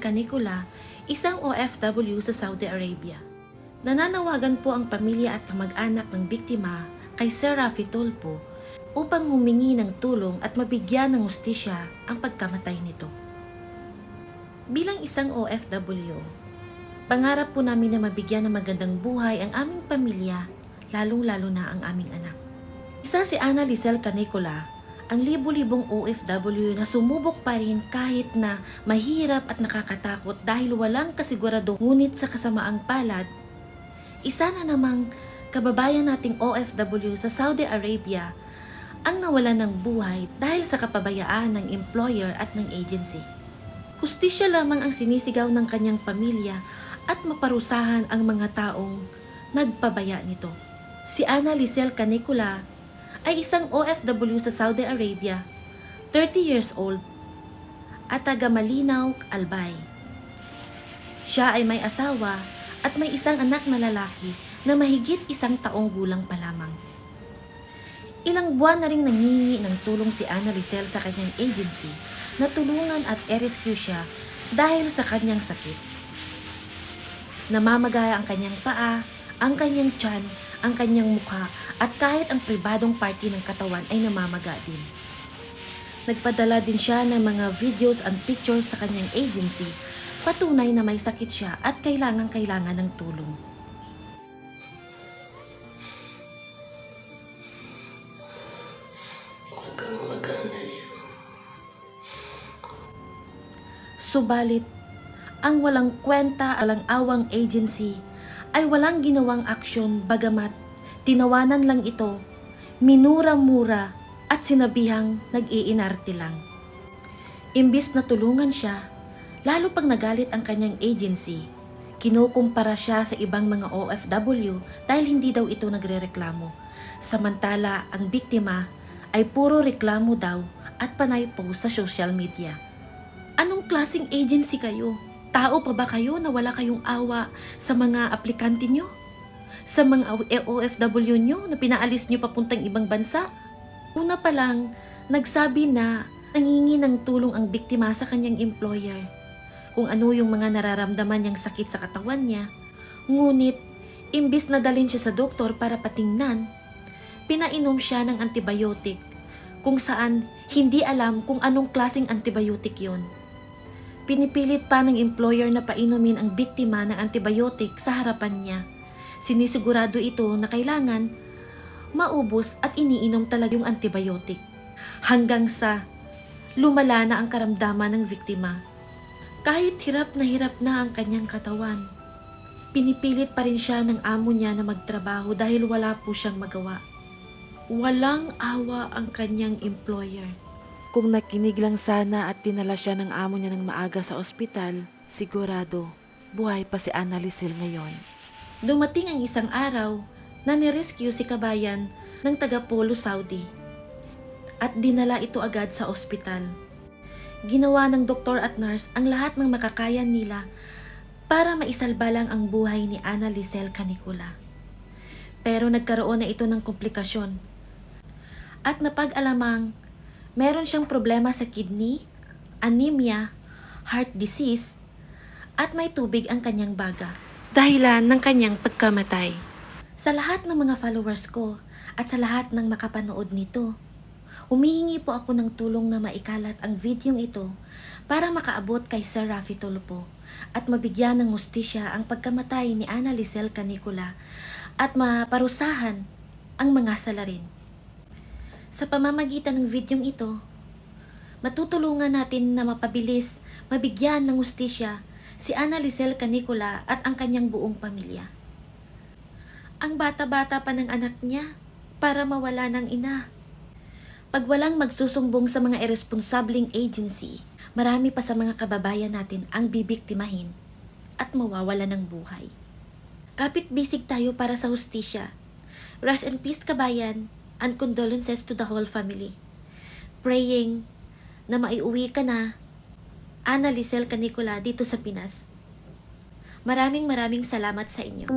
Canicula, isang OFW sa Saudi Arabia. Nananawagan po ang pamilya at kamag-anak ng biktima kay Sir Rafi Tulpo upang humingi ng tulong at mabigyan ng ustisya ang pagkamatay nito. Bilang isang OFW, pangarap po namin na mabigyan ng magandang buhay ang aming pamilya, lalong-lalo na ang aming anak. Isa si Ana Lisel Canicula, ang libo-libong OFW na sumubok pa rin kahit na mahirap at nakakatakot dahil walang kasigurado ngunit sa kasamaang palad, isa na namang kababayan nating OFW sa Saudi Arabia ang nawalan ng buhay dahil sa kapabayaan ng employer at ng agency. Hustisya lamang ang sinisigaw ng kanyang pamilya at maparusahan ang mga taong nagpabaya nito. Si Ana Lisel Canicula ay isang OFW sa Saudi Arabia, 30 years old, at taga Malinaw, Albay. Siya ay may asawa at may isang anak na lalaki na mahigit isang taong gulang pa lamang. Ilang buwan na ring nangingi ng tulong si Ana Lisel sa kanyang agency na tulungan at i-rescue siya dahil sa kanyang sakit. Namamagaya ang kanyang paa, ang kanyang tiyan, ang kanyang mukha at kahit ang pribadong party ng katawan ay namamaga din. Nagpadala din siya ng mga videos and pictures sa kanyang agency patunay na may sakit siya at kailangan-kailangan ng tulong. Subalit, ang walang kwenta alang awang agency ay walang ginawang aksyon bagamat tinawanan lang ito, minura-mura at sinabihang nag-iinarte lang. Imbis na tulungan siya, lalo pang nagalit ang kanyang agency. Kinukumpara siya sa ibang mga OFW dahil hindi daw ito nagrereklamo. Samantala, ang biktima ay puro reklamo daw at panay post sa social media. Anong klasing agency kayo? Tao pa ba kayo na wala kayong awa sa mga aplikante nyo? Sa mga OFW nyo na pinaalis nyo papuntang ibang bansa? Una pa lang, nagsabi na nangingi ng tulong ang biktima sa kanyang employer kung ano yung mga nararamdaman niyang sakit sa katawan niya. Ngunit, imbis na dalhin siya sa doktor para patingnan, pinainom siya ng antibiotic kung saan hindi alam kung anong klaseng antibiotic yon. Pinipilit pa ng employer na painumin ang biktima ng antibiotic sa harapan niya. Sinisigurado ito na kailangan maubos at iniinom talaga yung antibiotic. Hanggang sa lumala na ang karamdaman ng biktima. Kahit hirap na hirap na ang kanyang katawan, pinipilit pa rin siya ng amo niya na magtrabaho dahil wala po siyang magawa. Walang awa ang kanyang employer. Kung nakinig lang sana at tinala siya ng amo niya ng maaga sa ospital, sigurado, buhay pa si Ana ngayon. Dumating ang isang araw na nirescue si kabayan ng taga Polo, Saudi at dinala ito agad sa ospital. Ginawa ng doktor at nurse ang lahat ng makakaya nila para maisalba lang ang buhay ni Ana Lisel Canicula. Pero nagkaroon na ito ng komplikasyon at napag-alamang meron siyang problema sa kidney, anemia, heart disease, at may tubig ang kanyang baga. Dahilan ng kanyang pagkamatay. Sa lahat ng mga followers ko at sa lahat ng makapanood nito, humihingi po ako ng tulong na maikalat ang videong ito para makaabot kay Sir Rafi Tolpo at mabigyan ng mustisya ang pagkamatay ni Ana Lisel Canicula at maparusahan ang mga salarin. Sa pamamagitan ng videong ito, matutulungan natin na mapabilis, mabigyan ng ustisya si Ana Lisel Canicula at ang kanyang buong pamilya. Ang bata-bata pa ng anak niya para mawala ng ina. Pag walang magsusumbong sa mga irresponsableng agency, marami pa sa mga kababayan natin ang bibiktimahin at mawawala ng buhay. Kapit bisig tayo para sa hustisya. Rest in peace kabayan and condolences to the whole family. Praying na maiuwi ka na, Ana Lisel Canicula dito sa Pinas. Maraming maraming salamat sa inyo.